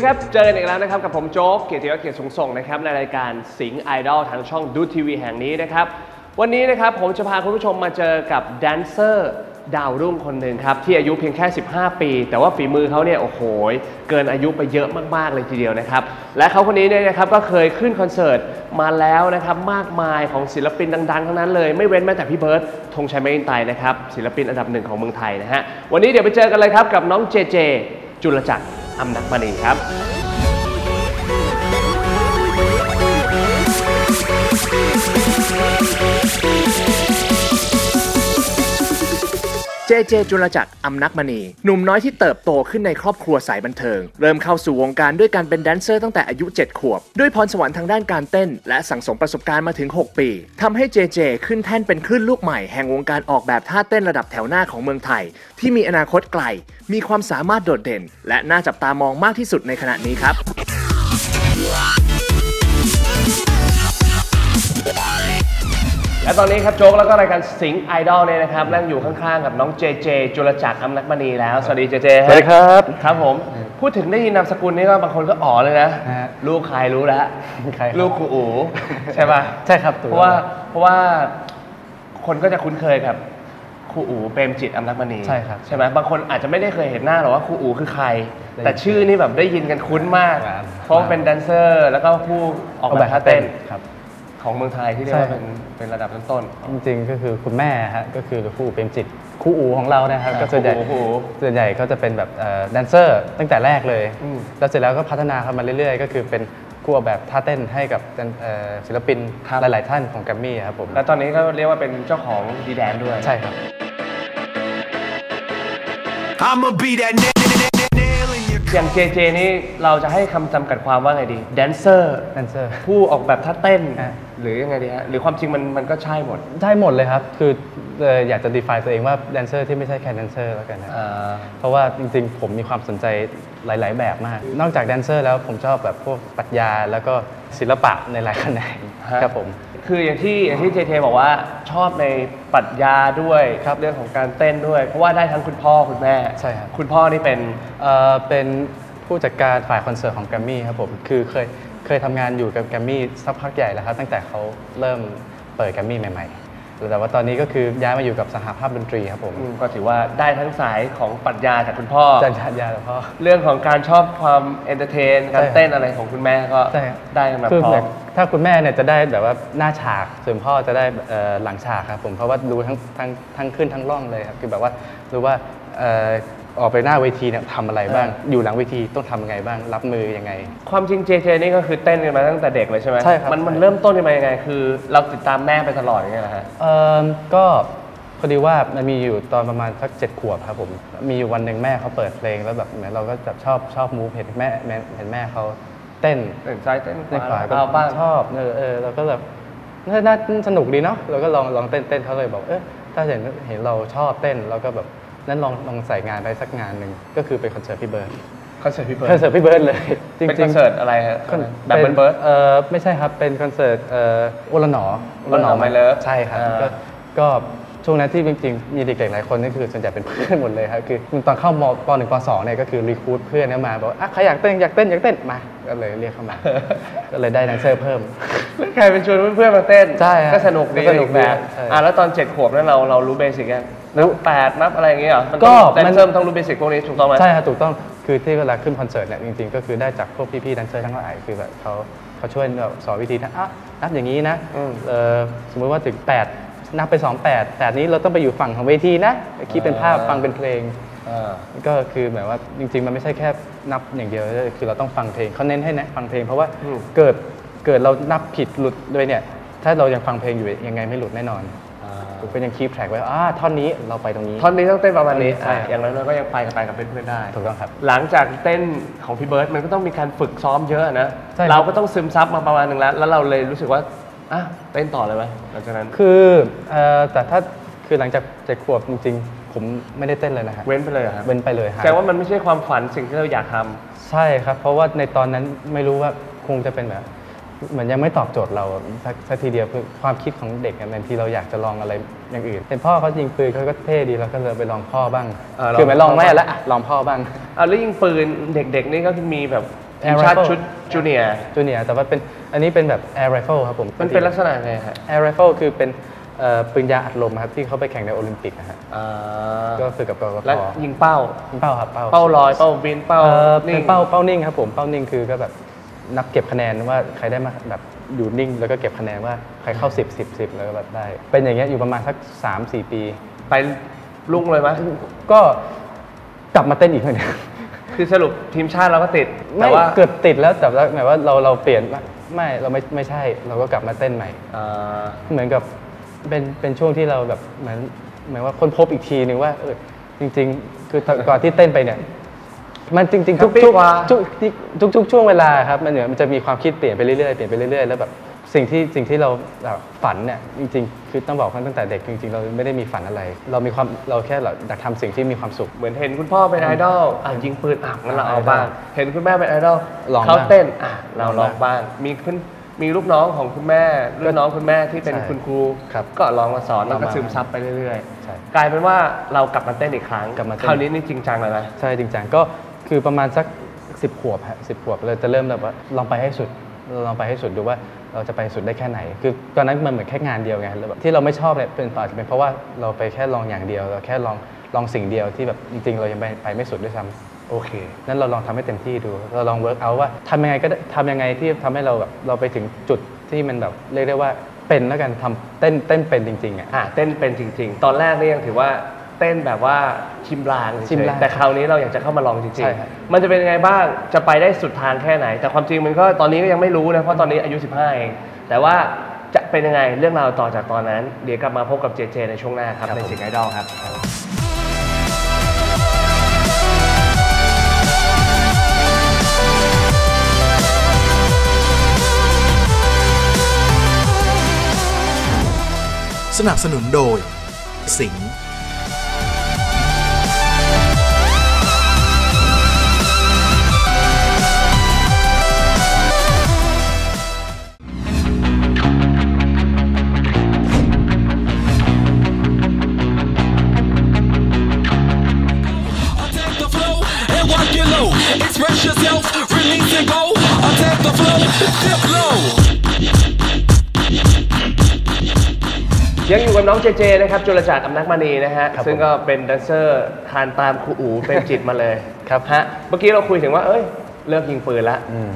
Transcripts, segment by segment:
ดีครับ เจอกันอีกแล้วนะครับ กับผมโจ๊ก เกียรติวัฒน์เกียรติสงส่งนะครับในรายการสิงห์ไอดอลทางช่องดูทีวีแห่งนี้นะครับ วันนี้นะครับผมจะพาคุณผู้ชมมาเจอกับแดนเซอร์ดาวรุ่งคนหนึ่งครับ ที่อายุเพียงแค่ 15 ปี แต่ว่าฝีมือเขาเนี่ย โอ้โห เกินอายุไปเยอะมาก ๆ เลยทีเดียวนะครับ และเขาคนนี้เนี่ยนะครับก็เคยขึ้นคอนเสิร์ตมาแล้วนะครับ มากมายของศิลปินดัง ๆ ทั้งนั้นเลย ไม่เว้นแม้แต่พี่เบิร์ตธงชัยไมอินไตนะครับศิลปินอันดับหนึ่งของเมืองไทยนะฮะวันนี้เดี๋ยวไปเจอกันเลยครับกับน้องเจเจ จุลจักร อำนักมณีครับ เจเจจุลจักรอำนักมณี หนุ่มน้อยที่เติบโตขึ้นในครอบครัวสายบันเทิง เริ่มเข้าสู่วงการด้วยการเป็นแดนเซอร์ตั้งแต่อายุ 7 ขวบ ด้วยพรสวรรค์ทางด้านการเต้น และสั่งสมประสบการณ์มาถึง 6 ปีทำให้เจเจขึ้นแท่นเป็นคลื่นลูกใหม่แห่งวงการออกแบบท่าเต้นระดับแถวหน้าของเมืองไทย ที่มีอนาคตไกล มีความสามารถโดดเด่น และน่าจับตามองมากที่สุดในขณะนี้ครับ และตอนนี้ครับโจ๊กแล้วก็รายการสิงห์ไอดอลเนี่ยนะครับนั่งอยู่ข้างๆกับน้องเจเจจุลจักรอำนักมณีแล้ว สวัสดีเจเจสวัสดีครับ ครับผม พูดถึงได้ยินนามสกุลนี้ก็บางคนก็อ๋อเลยนะ ฮะลูกใครรู้แล้วใครครับ ลูกครูอูใช่ป่ะ ใช่ครับถูกเพราะว่าเพราะว่าคนก็จะคุ้นเคยกับครูอูเปรมจิตอำนักมณีใช่ครับใช่ไหมบางคนอาจจะไม่ได้เคยเห็นหน้าหรอกว่าครูอูคือใคร ได้แต่ชื่อนี่แบบได้ยินกันคุ้นมาก ครับเพราะว่าเป็นแดนเซอร์ แล้วก็ผู้ออกแบบท่าเต้น ครับ ของเมืองไทยที่เรียกว่าใช่เป็นเป็นระดับต้นจริงๆก็คือคุณแม่ฮะก็คือครูเป็นจิตครูอูของเรานะครับอ่าก็ส่วนใหญ่ครูอูส่วนใหญ่ก็จะเป็นแบบแดนเซอร์ตั้งแต่แรกเลยอืมแล้วเสร็จแล้วก็พัฒนาเข้ามาเรื่อยๆ ก็คือเป็นครูออกแบบท่าเต้นให้กับเอ่อศิลปินหลาย ๆ ท่านของแกรมมี่ครับผมๆแล้วตอนนี้ก็เรียกว่าเป็นเจ้าของดีแดนด้วยใช่ครับ I'ma be that nail, nail, nail, nail in your อย่างเจเจนี่เราจะให้คำจำกัดความว่าไงดีแดนเซอร์แดนเซอร์ผู้ออกแบบท่าเต้นฮะ หรือยังไงดีฮะหรือความจริงมันมันก็ใช่หมดได้หมดเลยครับ คือเอ่ออยากจะ define ตัวเองว่าแดนเซอร์ที่ไม่ใช่แค่แดนเซอร์แล้วกันนะอ่า เพราะว่าจริงๆ ผมมีความสนใจหลาย ๆ แบบมาก นอกจากแดนเซอร์แล้วผมชอบแบบพวกปรัชญาแล้วก็ศิลปะในหลายแขนงฮะ ครับผม คืออย่างที่อย่างที่เจเจบอกว่าชอบในปรัชญาด้วยครับเรื่องของการเต้นด้วย เพราะว่าได้ทั้งคุณพ่อคุณแม่ใช่ครับ คุณพ่อนี่เป็น เอ่อเป็น ผู้จัดการฝ่ายคอนเสิร์ตของแกรมมี่ครับผมคือเคยเคยทำงานอยู่กับแกรมมี่สักพักใหญ่แล้วครับตั้งแต่เขาเริ่มเปิดแกรมมี่ใหม่ๆแต่ว่าตอนนี้ก็คือย้ายมาอยู่กับสหภาพดนตรีครับผมอืมก็ถือว่าได้ทั้งสายของปรัชญาจากคุณพ่อจันทร์ยาแล้วพ่อ เรื่องของการชอบความเอนเตอร์เทนการใช่ครับเต้นอะไรของคุณแม่ก็ใช่ครับ ได้กันแบบคือพร้อแบมบถ้าคุณแม่เนี่ยจะได้แบบว่าหน้าฉากส่วนพ่อจะได้เอ่อหลังฉากครับผมเพราะว่าดูทั้งทั้งทั้งขึ้นทั้งล่องเลยครับคือแบบว่ารู้ว่าเอ่อ ออกไปหน้าเวทีเนี่ยทำอะไรบ้าง อยู่หลังเวทีต้องทำยังไงบ้าง รับมือยังไง ความจริงเจเจนี่ก็คือเต้นกันมาตั้งแต่เด็กเลยใช่ไหมใช่ครับ มันมันเริ่มต้นกันมายังไง คือเราติดตามแม่ไปตลอดอย่างเงี้ยนะฮะ เอ่อก็พอดีว่ามันมีอยู่ตอนประมาณสักเจ็ดขวบครับผม มีอยู่วันหนึ่งแม่เขาเปิดเพลงแล้วแบบเหมือนเราก็แบบชอบชอบมูฟเห็นแม่แม่เห็นแม่เขาเต้นเต้นซ้ายเต้นขในขวาวาก็เอาบ้างชอบเออเออเราก็แบบน่าน่าสนุกดีเนาะเราก็ลองลองเต้นเต้นเขาเลยบอกเออถ้าเห็นเห็นเราชอบเต้นเราก็แบบ นั้นลองลองใส่งานไปสักงานหนึ่งก็คือเป็นคอนเสิร์ตพี่เบิร์ดคอนเสิร์ตพี่เบิร์คอนดเสิร์ตพี่เบิร์ดเลย จริงเป็นๆคอนเสิร์ตอะไรฮะคอนแบบเบิร์ดเบิร์ด เออไม่ใช่ครับเป็นคอนเสิร์ตเอ่อโอละหนอโอละหนอ My Love ใช่ครับอ่า ก็ก็ช่วงนั้นที่จริงๆมีเด็กๆหลายคนนี่คือส่วนใหญ่เป็นเพื่อนหมดเลยครับคือตอนเข้ามปหนึ่งปสองเนี่ยก็คือรีคูดเพื่อนเนี่ยมาบอกว่าอะใครอยากเต้นอยากเต้นอยากเต้นมาก็เลยเรียกเข้ามา ก็เลยได้แดนเซอร์เพิ่ม ใครเป็นชวนเพื่อนๆมาเต้นใช่ฮะก็สนุกดีก็สนุกอีแบบใช่ อะแล้วตอนเจ็ดขวบนั้นเราเรารู้เบสิกยังรู้ นับแปดนับอะไรอย่างเงี้ยเหรอมันก็ต้องแดมัน นเซอร์มันต้องรู้เบสิกพวกนี้ถูกต้องไหม ใช่ครับถูกต้องคือที่เวลาขึ้นคอนเสิร์ตเนี่ยจริงๆ ก็คือได้จากพวกพี่ๆแดนเซอร์ทั้งหลายคือแบบเขาเขาช่วยแบบสอนวิธีนะอะนับอย่างนี้นะอืม เออสมมุติว่าถึง 8 นับไป 2 8 8 นี้เราต้องไปอยู่ฝั่งของเวทีนะคิดเป็นภาพอ่าฟังเป็นเพลง อ่า ก็คือแบบว่าจริง ๆ มันไม่ใช่แค่นับอย่างเดียวคือเราต้องฟังเพลงเขาเน้นให้นะฟังเพลง เพราะว่าอืม เกิดเกิดเรานับผิดหลุดด้วยเนี่ยถ้าเรายังฟังเพลงอยู่ยังไงไม่หลุดแน่นอน ก็ยังคีบแทร็กไว้อ่าท่อนนี้เราไปตรงนี้ ท่อนนี้ต้องเต้นประมาณนี้ใช่ อะอย่างน้อยๆก็ยังไปกับไปกับเพื่อนๆได้ ถูกต้องครับ หลังจากเต้นของพี่เบิร์ตมันก็ต้องมีการฝึกซ้อมเยอะนะ ใช่ครับ เราก็ต้องซึมซับมาประมาณหนึ่งแล้ว แล้วเราเลยรู้สึกว่าอะเต้นต่อเลยไหมหลังจากนั้นคือเอ่อแต่ถ้าคือหลังจากเจ็ดขวบจริงๆ ผมไม่ได้เต้นเลยนะฮะเว้นไปเลยเหรอครับเว้นไปเลยแสฮะดงว่ามันไม่ใช่ความฝันสิ่งที่เราอยากทำ ใช่ครับ เพราะว่าในตอนนั้นไม่รู้ว่าคงจะเป็นแบบ เหมือนยังไม่ตอบโจทย์เราสักสักทีเดียวคือความคิดของเด็กอะบางทีเราอยากจะลองอะไรอย่างอื่นเป็นพ่อเขายิงปืนเขาก็เท่ดีเราก็เลยไปลองพ่อบ้างเออลองคือไม่ลองพ่อไม่บ้าง แล้วอะลองพ่อบ้าง เอาแล้วยิงปืนเด็กๆนี่ก็มีแบบทีม Air ชาติ Rifle ชุดจูเนียร์จูเนียร์แต่ว่าเป็นอันนี้เป็นแบบ air rifle ครับผม มันเป็นลักษณะไงฮะ air rifle คือเป็นเอ่อปืนยาอัดลมครับที่เขาไปแข่งในโอลิมปิกนะฮะอ่าก็ฝึกกับกกแล้วพยิงเป้า เป้าครับเป้าเป้าลอย เป้าบิน เป้าเอ่อนิ่เป็นงเป้าเป้านิ่งครับผมเป้านิ่งคือก็แบบ นับเก็บคะแนนว่าใครได้มาแบบอยู่นิ่ง แล้วก็เก็บคะแนนว่าใครเข้า 10 10 10 แล้วก็แบบได้ เป็นอย่างเงี้ยอยู่ประมาณสัก 3 4 ปี ไปลุ่งเลยไหมก็กลับมาเต้นอีกเหมือนกันคือสรุปทีมชาติเราก็ติดแต่ไม่ว่าเกือบติดแล้วแต่ว่าหมายว่าเราเราเปลี่ยนว่าไม่เราไม่ไม่ใช่เราก็กลับมาเต้นใหม่ อ่าเหมือนกับเป็นเป็นช่วงที่เราแบบเหมือนเหมือนว่าค้นพบอีกทีหนึ่งว่าเออจริง ๆ คือตอนก่อนที่เต้นไปเนี่ย มันจริงๆทุก Happy ทุกกว่า ทุกทุกทุกช่วงเวลาครับมันเหมือนมันจะมีความคิดเปลี่ยนไปเรื่อยๆเปลี่ยนไปเรื่อยๆแล้วแบบสิ่งที่สิ่งที่เราแบบฝันเนี่ยจริงๆ คือต้องบอกว่าตั้งแต่เด็กจริงๆ เราไม่ได้มีฝันอะไร เรามีความเราแค่เราอยากทำสิ่งที่มีความสุข เหมือนเห็นคุณพ่อเป็นไอดอลอะยิงปืนอะงั้นเราเอาไอดอลบ้าง เห็นคุณแม่เป็นไอดอลลองเขาบ้างเต้นอะเราลลอองงบ้าง มีคุณมีลูกน้องของคุณแม่รุ่นน้องคุณแม่ที่เป็นใช่คุณครูครับก็ลองมาสอนแล้วก็ลองมาซึมซับไปเรื่อยใช่ๆ กลายเป็นว่าเรากลับมาเต้นอีกครั้งกลับมาเต้น คราวนี้นี่จริงจังเลยนะ ใช่จริงจังก็ คือประมาณสักสิบขวบฮะสิบขวบเราจะเริ่มแบบว่าลองไปให้สุดเราลองไปให้สุดดูว่าเราจะไปสุดได้แค่ไหน คือตอนนั้นมันเหมือนแค่งานเดียวไงแบบที่เราไม่ชอบเนี่ยเป็นอาจจะเป็นเพราะว่าเราไปแค่ลองอย่างเดียว เราแค่ลองลองสิ่งเดียวที่แบบจริง ๆ เรายังไปไปไม่สุดด้วยซ้ำโอเค นั้นเราลองทำให้เต็มที่ดู เราลองเวิร์กเอาว่าทำยังไงก็ทำยังไงที่ทำให้เราแบบเราไปถึงจุดที่มันแบบเรียกได้ว่าเป็นแล้วกันทำเต้นเต้นเป็นจริงๆอะอะเต้นเป็นจริง ๆ ตอนแรกนี่ยังถือว่า เต้นแบบว่าชิมลางเฉยๆชิมลางแต่คราวนี้เราอยากจะเข้ามาลองจริงใช่ครับๆมันจะเป็นยังไงบ้างจะไปได้สุดทางแค่ไหน แต่ความจริงมันก็ตอนนี้ก็ยังไม่รู้นะเพราะตอนนี้อายุ 15 เอง แต่ว่าจะเป็นยังไงเรื่องราวต่อจากตอนนั้น เดี๋ยวกลับมาพบกับเจเจในช่วงหน้าครับในสิงไอดอลครับสนับสนุนโดย สิง ยังอยู่กับน้องเจเจนะครับจุลจักรอำนักมณีนะฮะครับซึ่งก็เป็นแดนเซอร์ทานตามครูอูเป็นจิตมาเลย ครับฮะเมื่อกี้เราคุยถึงว่า เอ้ย เลิกยิงปืนแล้วอืม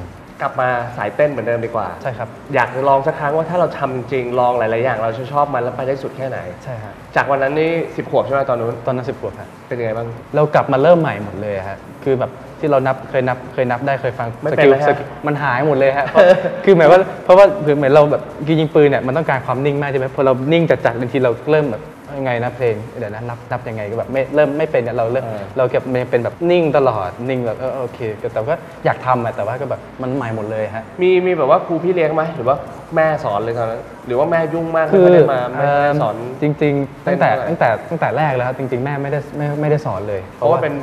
กลับมาสายเต้นเหมือนเดิมดีกว่า ใช่ครับ อยากลองสักครั้งว่าถ้าเราทำจริงๆลองหลายๆอย่าง เราจะชอบมันแล้วไปได้สุดแค่ไหน ใช่ฮะจากวันนั้นนี่สิบขวบใช่ไหมตอนนู้นตอนนั้นสิบขวบครับเป็นยังไงบ้าง เรากลับมาเริ่มใหม่หมดเลยฮะคือแบบที่เรานับเคยนับเคยนับได้เคยฟังไม่สเป็นกิลเลยฮะ สกิลมันหายหมดเลยฮะเพราะ คือหมายว่าเพราะว่าคือเหมือนเราแบบคือยิงปืนเนี่ยมันต้องการความนิ่งมากใช่ไหมพอเรานิ่งจัดๆบางทีเราเริ่มแบบ ยังไงนะเพลงเดี๋ยวนะนับนับยังไงก็แบบไม่เริ่มไม่เป็นเนี่ยเราเริ่มเราเก็บมันเป็นแบบนิ่งตลอดนิ่งแบบเออโอเค แต่ว่าอยากทำอะแต่ว่าก็แบบมันใหม่หมดเลยฮะมีมีแบบว่าครูพี่เลี้ยงไหมหรือว่าแม่สอนเลยตอนนั้นหรือว่าแม่ยุ่งมากคือไม่ได้มาไม่ได้เสอนจริง ๆ ตั้งแต่เต้นเท่าไหร่ตั้งแต่ตั้งแต่แรกแล้วครับจริง ๆ แม่ไม่ได้ไม่ไม่ได้สอนเลย เพราะว่าเป็น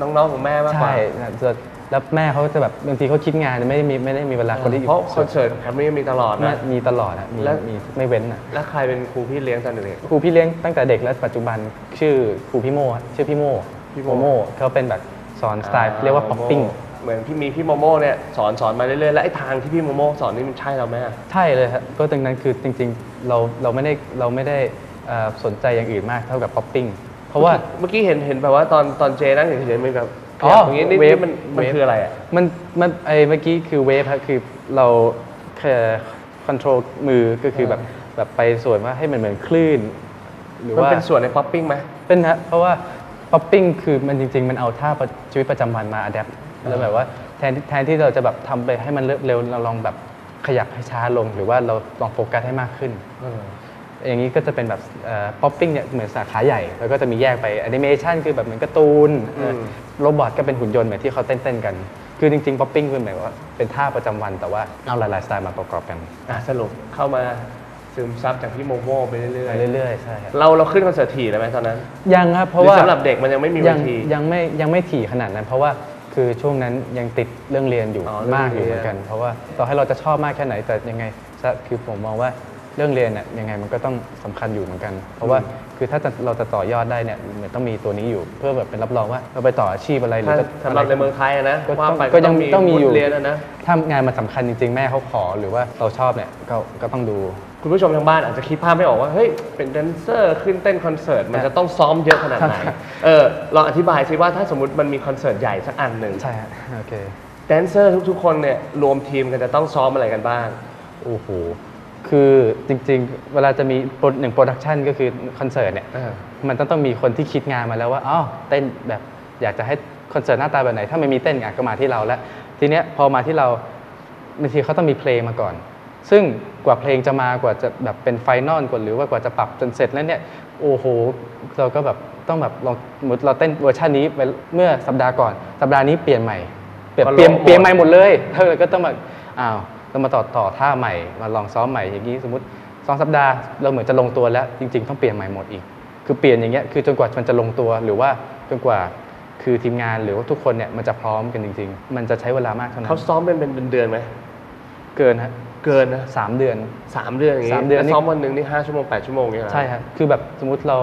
น้องๆของแม่มากกว่าใช่จะ แล้วแม่เขาจะแบบบางทีเขาคิดงานไม่ได้มีไม่ได้มีเวลาคนที่อยู่เพราะคอนเสิร์ตแคมมี่มีตลอดแม่นะ มีตลอดอะมีแล้ว มีไม่เว้นอะแล้วใครเป็นครูพี่เลี้ยงตอนเด็ก ครูพี่เลี้ยงตั้งแต่เด็กและปัจจุบันชื่อครูพี่โมอะชื่อพี่โมพี่โมโมเขาเป็นแบบสอนๆสไตล์เรียกว่าป๊อปปิ้ง เหมือนพี่มีพี่โมโม่เนี่ยสอนสอนมาเรื่อยๆแล้วไอ้ทางที่พี่โมโม่สอนนี่มันใช่เราไหมอะใช่เลยครับก็ดังนั้นคือจริงๆเราเราไม่ได้เราไม่ได้เอ่อสนใจอย่างอื่นมากเท่ากับป๊อปปิ้งเพราะว่าเมื่อกี้เห็นเห็นแบบว่าตอนตอนเจนั่งอยู่เฉยๆมันแบบ อ๋ออย่างนี้นี่เวฟนี่มันมันเวฟคืออะไรอะ มันมันไอเมื่อกี้คือเวฟครับคือเราแค่คอนโทรลมือก็คือแบบแบบไปส่วนว่าให้มันเหมือนคลื่น หรือมันว่า เป็นส่วนในป๊อปปิ้งไหม เป็นฮะเพราะว่าป๊อปปิ้งคือมันจริง ๆ มันเอาท่าประชีวิตประจำวันมาอัดแอปแล้วแบบว่าแทนที่แทนที่เราจะแบบทำไปให้มันเร็วๆเราลองแบบขยับให้ช้าลง หรือว่าเราลองโฟกัสให้มากขึ้น อย่างนี้ก็จะเป็นแบบป๊อปปิ้งเนี่ยเหมือนสาขาใหญ่ แล้วก็จะมีแยกไปแอนิเมชันคือแบบเหมือนการ์ตูนเออมโรบอทก็เป็นหุ่นยนต์เหมือนที่เขาเต้นๆกัน คือจริงๆป๊อปปิ้งคือหมายว่าเป็นท่าประจำวันแต่ว่าเอาหลายๆสไตล์มาประกอบกันอะสรุปเข้ามาซึมซับจากพี่โมโม่ไปเรื่อยไปเรื่อยๆใช่ครับๆเราเราขึ้นคอนเสิร์ตถี่เลยไหมตอนนั้น ยังครับเพราะหรือว่าสำหรับเด็กมันยังไม่มีเวยังทียังไม่ยังไม่ถี่ขนาดนั้น เพราะว่าคือช่วงนั้นยังติดเรื่องเรียนอยู่อ๋อเรื่องมากอยู่เรีเหยนมือนกัน เพราะว่าต่อให้เราจะชอบมากแค่ไหนแต่ยังไงซะคือผมมองว่า เรื่องเรียนเนี่ยยังไงมันก็ต้องสำคัญอยู่เหมือนกัน เพราะว่าคือถ้าจะเราจะต่อยอดได้เนี่ยมันต้องมีตัวนี้อยู่ เพื่อแบบเป็นรับรองว่าเราไปต่ออาชีพอะไรหรือถ้าจะสำหรับในเมืองไทยอะนะก็ว่าต้องไปก็ยังต้องมีวุฒิอยู่เรียนอะนะ ถ้างานมันสำคัญจริง ๆ แม่เขาขอหรือว่าเราชอบเนี่ยก็ก็ต้องดู คุณผู้ชมทางบ้านอาจจะคิดภาพไม่ออกว่า เฮ้ย เป็นแดนเซอร์ขึ้นเต้นคอนเสิร์ต มันจะต้องซ้อมเยอะขนาดไหนครับเออลองอธิบายสิว่าถ้าสมมติมันมีคอนเสิร์ตใหญ่สักอันหนึ่งใช่ฮะโอเค แดนเซอร์ทุกๆ คนเนี่ยรวมทีมกันจะต้องซ้อมอะไรกันบ้าง โอ้โห คือจริงๆ เวลาจะมีโปรหนึ่งโปรดักชันก็คือคอนเสิร์ตเนี่ยเออมันต้องต้องมีคนที่คิดงานมาแล้วว่าอ๋อเต้นแบบอยากจะให้คอนเสิร์ตหน้าตาแบบไหน ถ้าไม่มีเต้นอะก็มาที่เราแล้ว ทีเนี้ยพอมาที่เราบางทีเขาต้องมีเพลงมาก่อน ซึ่งกว่าเพลงจะมากว่าจะแบบเป็นไฟนอลกว่าหรือว่ากว่าจะปรับจนเสร็จแล้วเนี่ยโอ้โหเราก็แบบต้องแบบลองสมมติเราเต้นเวอร์ชันนี้ไปเมื่อสัปดาห์ก่อน สัปดาห์นี้เปลี่ยนใหม่เปลี่ยนก็ลบเปลี่ยนหมดเปลี่ยนใหม่หมดเลยเธอก็ต้องมาอ้าว เรามาต่อต่อท่าใหม่มาลองซ้อมใหม่อย่างนี้สมมติสองสัปดาห์เราเหมือนจะลงตัวแล้ว จริง ๆ ต้องเปลี่ยนใหม่หมดอีก คือเปลี่ยนอย่างเงี้ยคือจนกว่ามันจะลงตัวหรือว่าจนกว่าคือทีมงานหรือว่าทุกคนเนี่ยมันจะพร้อมกันจริง ๆ มันจะใช้เวลามากเท่านั้เขานซ้อมเป็นเป็นเดือนไหมเกินฮะเกินนะสามเดือนสามเดือนอย่างงี้สามเดือนนี่แล้วซ้อมวันหนึ่งนี่ห้าชั่วโมงแปดชั่วโมงอย่างเงี้ยเหรอใช่ครับคือแบบสมมติเรา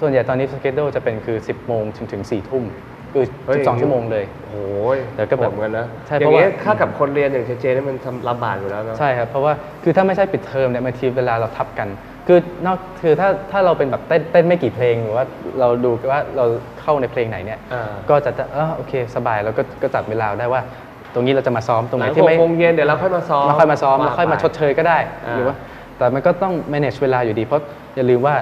ส่วนใหญ่ตอนนี้สเกจโดจะเป็นคือ 10โมงถึงถึง4ทุ่ม คือเฮ้ย12ชั่วโมงเลย โอ้ยแล้วก็แบบโหดเหมือนกันนะใช่อเพย่าราะงว่าเงี้ยถ้ากับคนเรียนอย่างเจเจนี่มันทำลำบากอยู่แล้วเนาะ ใช่ครับ เพราะว่าคือถ้าไม่ใช่ปิดเทอมเนี่ยบางทีเวลาเราทับกัน คือนอกคือถ้าถ้าเราเป็นแบบเต้นเต้นไม่กี่เพลงหรือว่าเราดูว่าเราเข้าในเพลงไหนเนี่ยอ่า ก็จะจะเออโอเค สบายแล้วก็ก็จัดเวลาได้ว่า ตรงนี้เราจะมาซ้อมตรงหไหนลังที่หกไม่ โมงเย็นเดี๋ยวเราค่อยมาซ้อมเราค่อยมาซ้อมว่แล้วค่อยมาไปชดเชยก็ได้ อ่าหรือว่า แต่มันก็ต้อง manage เวลาอยู่ดี เพราะอย่าลืมว่า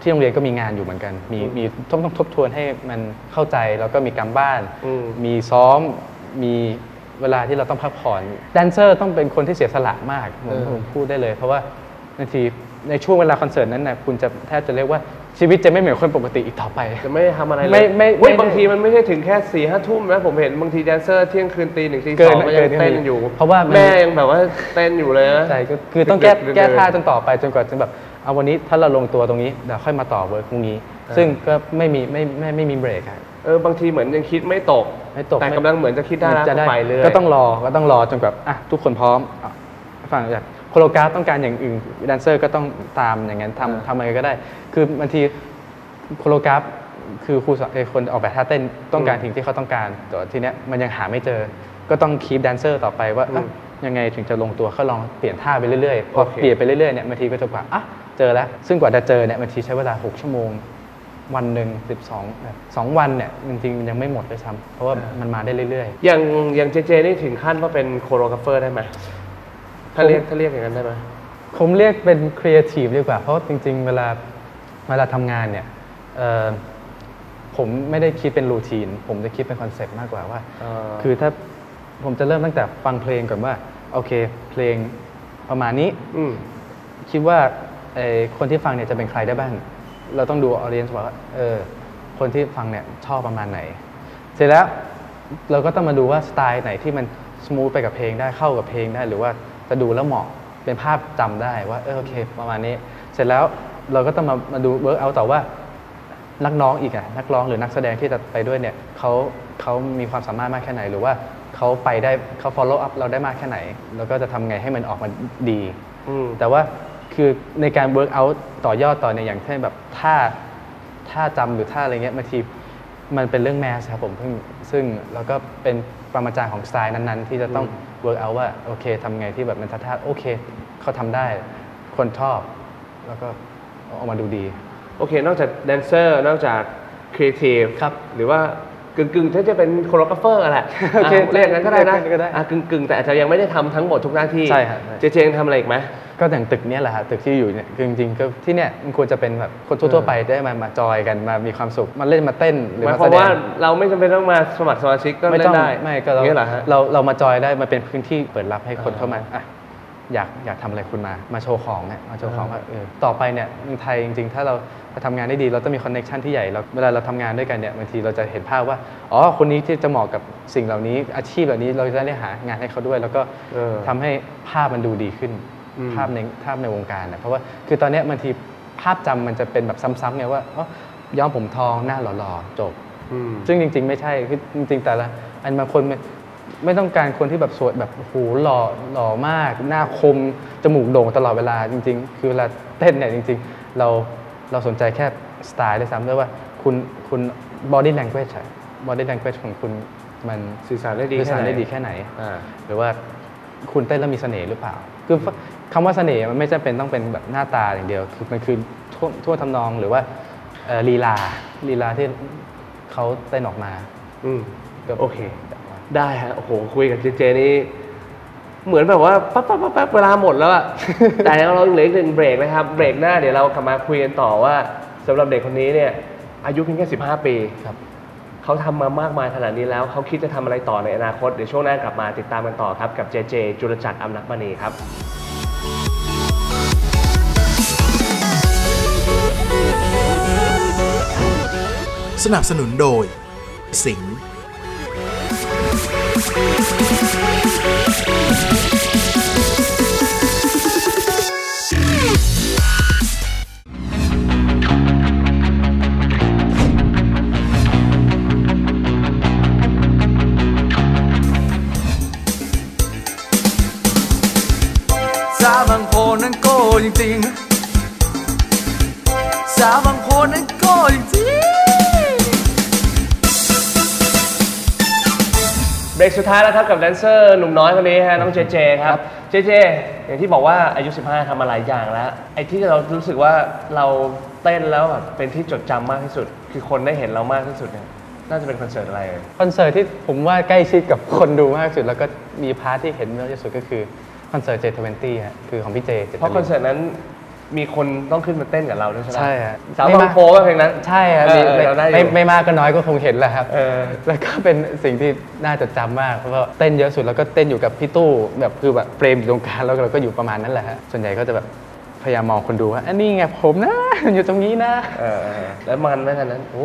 ที่โรงเรียนก็มีงานอยู่เหมือนกัน มีมีต้องต้องทบทวนให้มันเข้าใจแล้วก็มีการบ้าน อืม มีซ้อม มีเวลาที่เราต้องพักผ่อนแดนเซอร์ต้องเป็นคนที่เสียสละมากผมผมพูดได้เลย เพราะว่าบางทีในช่วงเวลาคอนเสิร์ตนั้นนะคุณจะแทบจะเรียกว่าชีวิตจะไม่เหมือนคนปกติอีกต่อไป จะไม่ได้ทำอะไรเลยไม่ไม่เว้ยไม่ บางทีมันไม่ใช่ถึงแค่สี่ห้าทุ่มนะผมเห็นบางทีแดนเซอร์เที่ยงคืนตีหนึ่งตีเกิสนองก็ยังเกินเต้นอยู่เพราะว่ามัน แม่ยังแบบว่าเต้นอยู่เลยนะ ใช่ก็คือต้องแก้ดึกๆแก้ท่าดึกๆจนต่อไปจนกว่าจะแบบ เอาวันนี้ถ้าเราลงตัวตรงนี้เดี๋ยวค่อยมาต่อเวิร์กพรุ่งนี้ ซึ่งก็ไม่มีไม่ไม่ไม่มีเบรกครับ เออบางทีเหมือนยังคิดไม่ตก ไม่ตกแต่ไม่กำลังเหมือนจะคิดได้แล้วจะได้ก็ไปเลยก็ต้องรอก็ต้องรอจนแบบอะทุกคนพร้อมอะฟังจากโคโรกราฟต้องการอย่างอื่นแดนเซอร์ก็ต้องตามอย่างนั้นอ่าทำทำอะไรก็ได้ คือบางทีโคโรกราฟคือครูสอนเอ่อคนออกแบบท่าเต้นต้องการสิ่งที่เขาต้องการแต่ว่าทีเนี้ยมันยังหาไม่เจอ ก็ต้องคีปแดนเซอร์ต่อไปว่าอะ ยังไงถึงจะลงตัวก็ลองเปลี่ยนท่าไปเรื่อยๆพอเปลี่ยนไปเรื่อยๆเนี่ยบางทีก็จะแบบอะเจอแล้ว ซึ่งกว่าจะเจอเนี่ยบางทีใช้เวลา 6 ชั่วโมง วันหนึ่ง12แบบสองวันเนี่ยจริงๆมันยังไม่หมดเลยซ้ำเพราะว่ามันมาได้เรื่อย ๆ อย่างอย่างเจเจนี่ถึงขั้นว่าเป็นโคโรกราฟเฟอร์ได้ไหมถ้าเรียกถ้าเรียกอย่างนั้นได้ไหม ผมเรียกเป็นครีเอทีฟดีกว่า เพราะว่าจริง ๆ เวลาเวลาทำงานเนี่ยเอ่อผมไม่ได้คิดเป็นรูทีน ผมจะคิดเป็นคอนเซ็ปต์มากกว่าว่าอ่าคือถ้าผมจะเริ่มตั้งแต่ฟังเพลงก่อนว่า โอเค เพลงประมาณนี้ อืม คิดว่าเอ่อคนที่ฟังเนี่ยจะเป็นใครได้บ้าง เราต้องดูออเรียนว่าเออคนที่ฟังเนี่ยชอบประมาณไหน เสร็จแล้วเราก็ต้องมาดูว่าสไตล์ไหนที่มันสมูทไปกับเพลงได้เข้ากับเพลงได้ หรือว่าจะดูแล้วเหมาะเป็นภาพจำได้ว่าเออโอเค ประมาณนี้ เสร็จแล้วเราก็ต้องมามาดูเวิร์กเอาต่อว่านักร้องอีกอะนักร้องหรือนักแสดงที่จะไปด้วยเนี่ยเขาเขามีความสามารถมากแค่ไหนหรือว่า เขาไปได้เขา follow up เราได้มากแค่ไหน แล้วก็จะทำไงให้มันออกมาดี อืม แต่ว่าคือในการ work out ต่อยอดต่อในยอย่างเช่นแบบท่าท่าจำหรือท่าอะไรเงี้ยบางทีมันเป็นเรื่องแมสครับผมซึ่งซึ่งเราก็เป็นปรมาจารย์ของสไตล์นั้นๆ ที่จะต้อง work out ว่าโอเคทำไงที่แบบมันท่าโอเคเขาทำได้ คนชอบ แล้วก็ออกมาดูดี โอเค นอกจากแดนเซอร์ นอกจากครีเอทีฟครับ หรือว่า กึ่งกึ่งๆถ้าจะเป็นโคโรกราฟเฟอร์แหละโอเคะเรียกงั้นก็ได้นะเรียกงั้นก็ได้อะกึ่งกึ่งๆแต่อาจจะยังไม่ได้ทำทั้งหมดทุกหน้าที่ใช่ครับใช่เจเจยังทำอะไรอีกไหมก็อย่างตึกเนี้ยแหละฮะตึกที่อยู่เนี่ยคือจริงๆก็ที่เนี่ยมันควรจะเป็นแบบคนทั่วๆไปได้มามาจอยกันมามีความสุขมาเล่นมาเต้นหรือหมายมาควาแสมดว่างเราไม่จำเป็นต้องมาสมัครสมาชิกก็ไม่เล่ต้องนได้ไม่ก็เราอย่างนี้เหรอฮะเราเรามาจอยได้มาเป็นพื้นที่เปิดรับให้คนอ่าเข้ามาอะ อยากอยากทำอะไรคุณมา มาโชว์ของเนี่ยมาโชว์ของว่าเออต่อไปเนี่ยเมืองไทยจริงๆ ถ้าเราจะทำงานได้ดี เราต้องมีคอนเน็ชันที่ใหญ่เราเวลาเราทำงานด้วยกันเนี่ยบางทีเราจะเห็นภาพว่า อ๋อ คนนี้ที่จะเหมาะกับสิ่งเหล่านี้ อาชีพเหล่านี้เราจะได้หางานให้เขาด้วย แล้วก็เออทำให้ภาพมันดูดีขึ้น อืม ภาพในภาพในวงการนะเพราะว่าคือตอนเนี้ยบางทีภาพจำมันจะเป็นแบบซ้ำๆไงว่าอ๋อย้อมผมทองหน้าหล่อๆจบ อืม ซึ่งจริง ๆ ไม่ใช่คือจริง ๆ แต่ละอันบางคนไม่ ไม่ต้องการคนที่แบบสวยแบบโอ้โหหล่อหล่อมาก หน้าคม จมูกโด่งตลอดเวลาจริง ๆ คือเวลาเต้นเนี่ยจริง ๆ เราเราสนใจแค่สไตล์ด้วยซ้ำด้วยว่าคุณคุณ body language อะ body language ของคุณมันสื่อสารได้ดีสื่อสารแค่ไหนได้ดีแค่ไหนอ่าหรือว่าคุณเต้นแล้วมีเสน่ห์หรือเปล่า คือคำว่าเสน่ห์มันไม่จำเป็นต้องเป็นแบบหน้าตาอย่างเดียว คือมันคือทั่วทั่วทำนองหรือว่าเอ่อลีลาลีลาที่เขาเต้นออกมา อืมก็โอเค ได้ฮะโอ้โหคุยกับเจเจนี่เหมือนแบบว่าปั๊บปั๊บปั๊บปั๊บเวลาหมดแล้วอะ แต่เราเหลืออีกหนึ่งเบรกนะครับ เบรกหน้าเดี๋ยวเรากลับมาคุยกันต่อว่าสำหรับเด็กคนนี้เนี่ย อายุเพียงแค่ 15 ปีครับ เขาทำมามากมายขนาดนี้แล้ว เขาคิดจะทำอะไรต่อในอนาคต เดี๋ยวช่วงหน้ากลับมาติดตามกันต่อครับ กับเจเจจุลจักรอำนักมณีครับ สนับสนุนโดย สิงห์ สาวบางโพนั้นโก้จริงๆสาวบางโพนั้น รกสุดท้ายแล้วครับกับแดนเซอร์หนุ่มน้อยคนนี้ฮะน้องเจเจครับเจเจอย่างที่บอกว่าอายุ 15ทำมาหลายอย่างแล้ว ไอ้ที่เรารู้สึกว่าเราเต้นแล้วแบบเป็นที่จดจำมากที่สุด คือคนได้เห็นเรามากที่สุดเนี่ยน่าจะเป็นคอนเสิร์ตอะไรเอ่ยคอนเสิร์ตที่ผมว่าใกล้ชิดกับคนดูมากที่สุด แล้วก็มีพาร์ทที่เห็นเยอะที่สุดก็คือคอนเสิร์ต J20 ฮะคือของพี่เจเจตลินเพราะคอนเสิร์ตนั้น มีคนต้องขึ้นมาเต้นกับเราด้วยใช่ไหมใช่ฮะสาวไม่บางมากโพว่าเพลงนั้น ใช่ครับเอมีอเออไม่เราได้อยู่ ไม่ไม่มากก็น้อยก็คงเห็นแหละครับ เออ แล้วก็เป็นสิ่งที่น่าจดจำมาก เพราะว่าเต้นเยอะสุดแล้วก็เต้นอยู่กับพี่ตู้แบบคือแบบเฟรมอยู่ตรงกลางแล้วเราก็อยู่ประมาณนั้นแหละฮะส่วนใหญ่ก็จะแบบพยายามมองคนดูว่าอันนี้ไงผมนะ อยู่ตรงนี้นะ เออเออแล้วมันไหมทันนั้นโอ้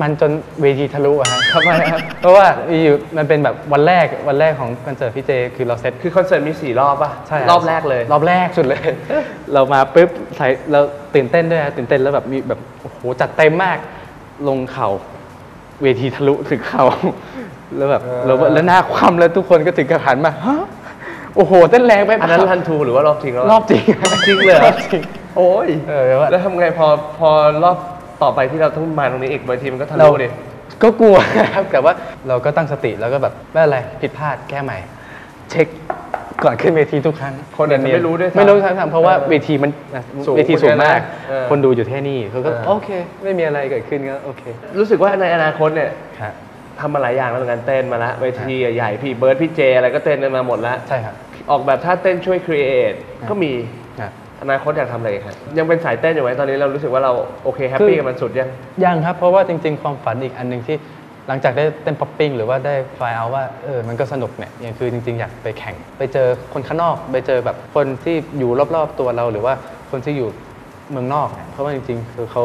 มันจนเวทีทะลุอะฮะทำไมครับเพราะว่ามีอยู่มันเป็นแบบวันแรกวันแรกของคอนเสิร์ตพี่เจคือเราเซต คือคอนเสิร์ตมีสี่รอบป่ะใช่รอบแรกเลย รอบแรกสุดเลย เรามาปุ๊บใส่เราตื่นเต้นด้วยฮะตื่นเต้นแล้วแบบมีแบบโอ้โหจัดเต็มมาก ลงเข่าเวทีทะลุถึงเข่าแล้วแบบเออแล้วแล้วหน้าคว่ำแล้วทุกคนก็ถึงกับหันมาฮะโอ้โหเต้นแรงไปอันนั้นรันทูหรือว่ารอบจริงแล้วรอบจริงจริงเลยเหรอรอบจริงโอ้ยเออว่าแล้วทำไงพอพอรอบ ต่อไปที่เราต้องมาตรงนี้อีกบางทีมันก็ทะเราลุดิก็กลัวนะครับแต่ว่าเราก็ตั้งสติแล้วก็แบบไม่เป็นไรผิดพลาดแก้ใหม่ เช็คก่อนขึ้นเวทีทุกครั้งคนอาจจะไม่รู้ด้วยซ้ำไม่รู้ทั้งเพราะว่าเออเวทีมันสูงเวทีสูงมากเออคนดูอยู่แค่นี้เขาก็เออโอเค ไม่มีอะไรเกิดขึ้นก็โอเค รู้สึกว่าในอนาคตเนี่ยครับทำมาหลายอย่างแล้วเหมือนกันเต้นมาละเวทีใหญ่ๆพี่เบิร์ดพี่เจอะไรก็เต้นกันมาหมดแล้วใช่ครับออกแบบท่าเต้นช่วยครีเอทครับก็มีครับ อนาคตอยากทำอะไรอีกครับยังเป็นสายเต้นอยู่ไหมตอนนี้เรารู้สึกว่าเราโอเคแฮปคืปี้อกับมันสุดยัง ยังครับ เพราะว่าจริง ๆ ความฝันอีกอันหนึ่งที่หลังจากได้เต้นป๊อปปิ้งหรือว่าได้ไฟล์เอาว่าเออมันก็สนุกเนี่ยยังคือจริง ๆ อยากไปแข่ง ไปเจอคนข้างนอก ไปเจอแบบคนที่อยู่รอบๆตัวเราหรือว่าคนที่อยู่เมืองนอกเนี่ยเพราะว่าจริง ๆ คือเขา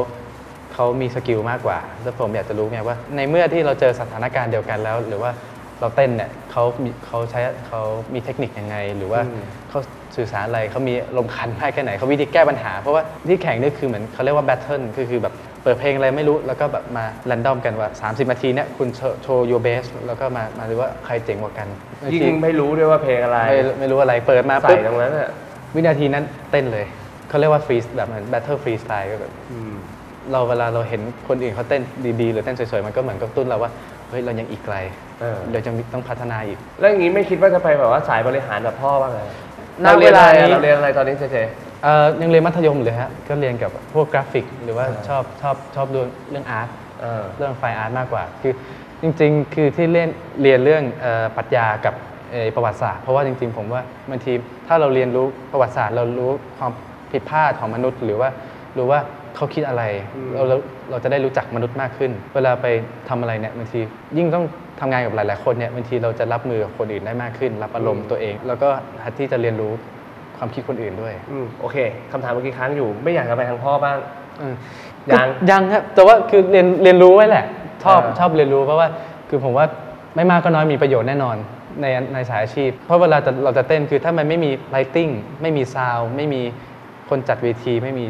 เขามีสกิลมากกว่า แล้วผมอยากจะรู้ไงว่า ในเมื่อที่เราเจอสถานการณ์เดียวกันแล้ว หรือว่า เราเต้นเนี่ยเขามีเขาใช้เขามีเทคนิคยังไง หรือว่าอืมเขาสื่อสารอะไรเขามีลมณ์คันมากแค่ไหนเขาวิธีแก้ปัญหา เพราะว่าที่แข่งนี่คือเหมือนเขาเรียกว่าแบทเทิลคือคือแบบเปิดเพลงอะไรไม่รู้แล้วก็แบบมาแรนดอมกันว่า 30 นาทีเนี่ยคุณโชว์โชว์ your best แล้วก็มามาดูว่าใครเจ๋งกว่ากันบางยิ่งทีไม่รู้ด้วยว่าเพลงอะไร ไม่ไม่รู้อะไรเปิดมาใส่ปุ๊บตรงนั้นอะวินาทีนั้นเต้นเลยเขาเรียกว่าฟรีแบบเหมือนแบทเทิลฟรีสไตล์ก็แบบอืมเราเวลาเราเห็นคนอื่นเขาเต้นดีๆ หรือเต้นสวยๆ มันก็เหมือนกับตุ้นเราว่า เฮ้ยเรายังอีกไกลเออ เดี๋ยวจะมีต้องพัฒนาอีก แล้วอย่างนี้ไม่คิดว่าจะไปแบบว่าสายบริหารแบบพ่อบ้างเลยณเราเรียนอะไรเวลานี้ อะเราเรียนอะไรตอนนี้เจเจ เอ่อยังเรียนมัธยมเลยฮะก็เรียนกับพวกกราฟิก หรือว่าอ่า ชอบชอบชอบดูเรื่องอาร์ตเออ เรื่องไฟอาร์ตมากกว่า คือจริงๆ คือที่เรียนเรียนเรื่องเอ่อปรัชญากับเอ่อประวัติศาสตร์เพราะว่าจริงๆ ผมว่าบางทีถ้าเราเรียนรู้ประวัติศาสตร์ เรารู้ความผิดพลาดของมนุษย์ หรือว่า รู้ว่าเขาคิดอะไรเราเราเราจะได้รู้จักมนุษย์มากขึ้น เวลาไปทำอะไรเนี่ยบางทียิ่งต้องทำงานกับหลาย ๆ คนเนี่ยบางทีเราจะรับมือกับคนอื่นได้มากขึ้น รับอารมณ์ตัวเอง แล้วก็หัดที่จะเรียนรู้ความคิดคนอื่นด้วยอืมโอเคคำถามเมื่อกี้ค้างอยู่ไม่อยากจะไปทางพ่อบ้างอืมยังยังครับแต่ว่าคือเรียนเรียนรู้ไว้แหละ ชอบเออชอบเรียนรู้เพราะว่าคือผมว่าไม่มากก็น้อยมีประโยชน์แน่นอนในในสายอาชีพ เพราะเวลาจะเราจะเต้นคือถ้ามันไม่มีไลติ n งไม่มีซาวไม่มีคนจัดเวทีไม่มี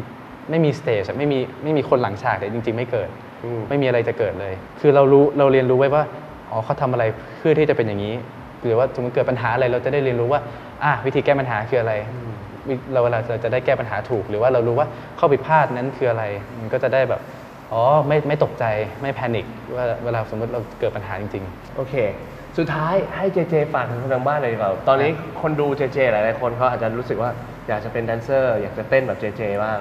ไม่มีสเตจไม่มีไม่มีคนหลังฉากเนี่ยจริง ๆ ไม่เกิดอืมไม่มีอะไรจะเกิดเลย คือเรารู้เราเรียนรู้ไว้ว่าอ๋อเขาทำอะไรเพื่อที่จะเป็นอย่างนี้หรือว่าสมมติเกิดปัญหาอะไรเราจะได้เรียนรู้ว่าอะวิธีแก้ปัญหาคืออะไรวิเราเวลาเราจะได้แก้ปัญหาถูก หรือว่าเรารู้ว่าข้อผิดพลาดนั้นคืออะไรมันก็จะได้แบบอ๋อไม่ไม่ตกใจไม่แพนิคว่าเวลาสมมติเราเกิดปัญหาจริง ๆ โอเค สุดท้ายให้เจเจฝากถึงคนทางบ้านเลยดีกว่าตอนนี้คนดูเจเจหลายๆคนเขาอาจจะรู้สึกว่าอยากจะเป็นแดนเซอร์ อยากจะเต้นแบบเจเจบ้าง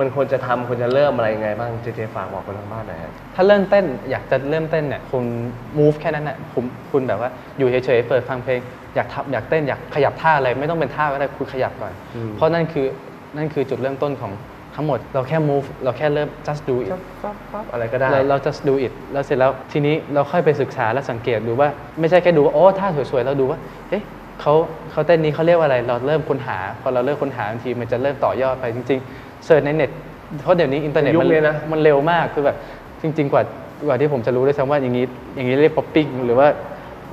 มันควรจะทำควรจะเริ่มอะไรยังไงบ้างเจเจฝากบอกคนทางบ้านหน่อยฮะถ้าเริ่มเต้นอยากจะเริ่มเต้นเนี่ยคุณ move แค่นั้นแหละคุณคุณแบบว่าอยู่เฉยๆเปิดฟังเพลงอยากทำอยากเต้นอยากขยับท่าอะไรไม่ต้องเป็นท่าก็ได้คุณขยับก่อน อืม เพราะนั่นคือนั่นคือจุดเริ่มต้นของทั้งหมด เราแค่ move เราแค่เริ่ม just do it ปั๊บปั๊บอะไรก็ได้ เราเรา just do it แล้วเสร็จแล้วทีนี้เราค่อยไปศึกษาและสังเกตดูว่าไม่ใช่แค่ดูว่าโอ้ท่าสวยๆ เราดูว่าเอ๊ะเขาเขาเต้นนี้เขาเรียกว่าอะไร เราเริ่มค้นหา พอเราเริ่มค้นหาบางทีมันจะเริ่มต่อยอดไปจริงๆ เสิร์ชในเน็ตเพราะเดี๋ยวนี้อินเทอร์เน็ตยุคมันนี้นะมันเร็วมากคือแบบจริง ๆ กว่ากว่าที่ผมจะรู้ด้วยซ้ำว่าอย่างนี้อย่างนี้เรียกป๊อปปิ้งหรือว่า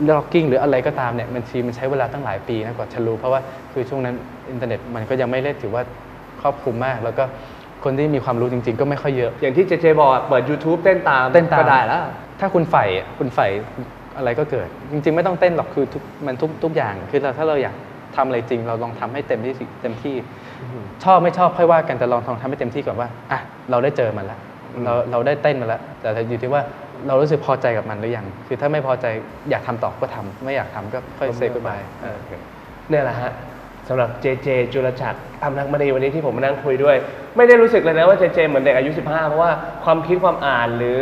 ล็อกกิ้งหรืออะไรก็ตามเนี่ยบางทีมันใช้เวลาตั้งหลายปีนะกว่าจะรู้เพราะว่าคือช่วงนั้นอินเทอร์เน็ตมันก็ยังไม่ได้ถือว่าครอบคลุมมาก แล้วก็คนที่มีความรู้จริง ๆ ก็ไม่ค่อยเยอะ อย่างที่เจเจบอกอะเปิด YouTube เต้นตามเต้นตามก็ได้แล้วถ้าคุณใฝ่อะคุณใฝ่อะไรก็เกิด จริง ๆ ไม่ต้องเต้นหรอกคือทุกมันทุกทุกอย่างคือเราถ้าเราอยากทำอะไรจริง เราลองทำให้เต็มที่สิเต็มที่ ชอบไม่ชอบค่อยว่ากันแต่ลองทำทำให้เต็มที่ก่อนว่าอะเราได้เจอมันแล้วเราเราได้เต้นมาแล้ว แต่อยู่ที่ว่าเรารู้สึกพอใจกับมันหรือยังคือถ้าไม่พอใจอยากทำต่อก็ทำไม่อยากทำก็ค่อยเซ y ก o บายเออโอเคเนี่ยแหละฮะสำหรับเจเจจุลจักรอำนักมณีวันนี้ที่ผมมานั่งคุยด้วย ไม่ได้รู้สึกเลยนะว่าเจเจเหมือนเด็กอายุ 15 เพราะว่าความคิดความอ่านหรือ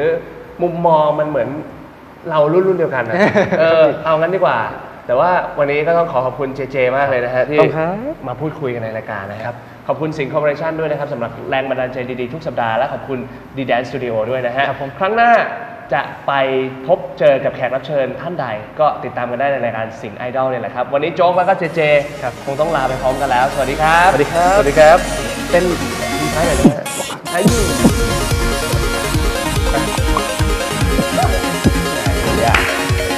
มุมมองมันเหมือนเรารุ่นรุ่นเดียวกันนะเออเอางั้นดีกว่า แต่ว่าวันนี้ก็ต้องขอขอบคุณเจเจมากเลยนะฮะที่ขอบคุณครับมาพูดคุยกันในรายการนะครับ ขอบคุณสิงห์คอร์ปอเรชั่นด้วยนะครับสำหรับแรงบันดาลใจดีๆทุกสัปดาห์และขอบคุณดีแดนสตูดิโอด้วยนะฮะครับผม ครั้งหน้าจะไปพบเจอกับแขกรับเชิญท่านใด ก็ติดตามกันได้ในรายการสิงห์ไอดอลเนี่ยแหละครับ วันนี้โจ๊กแล้วก็เจเจคงต้องลาไปพร้อมกันแล้ว สวัสดีครับ สวัสดีครับ สวัสดีครับ เป็นทีมท้ายหน่อยนะฮะไอ้ยู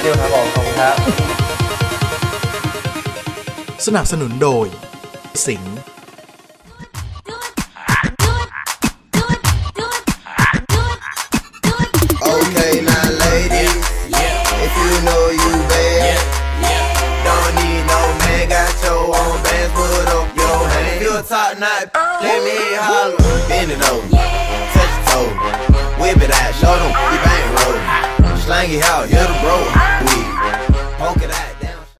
เดี๋ยวครับผมขอบคุณครับ สนับสนุนโดย สิงห์ it out, hit the bro.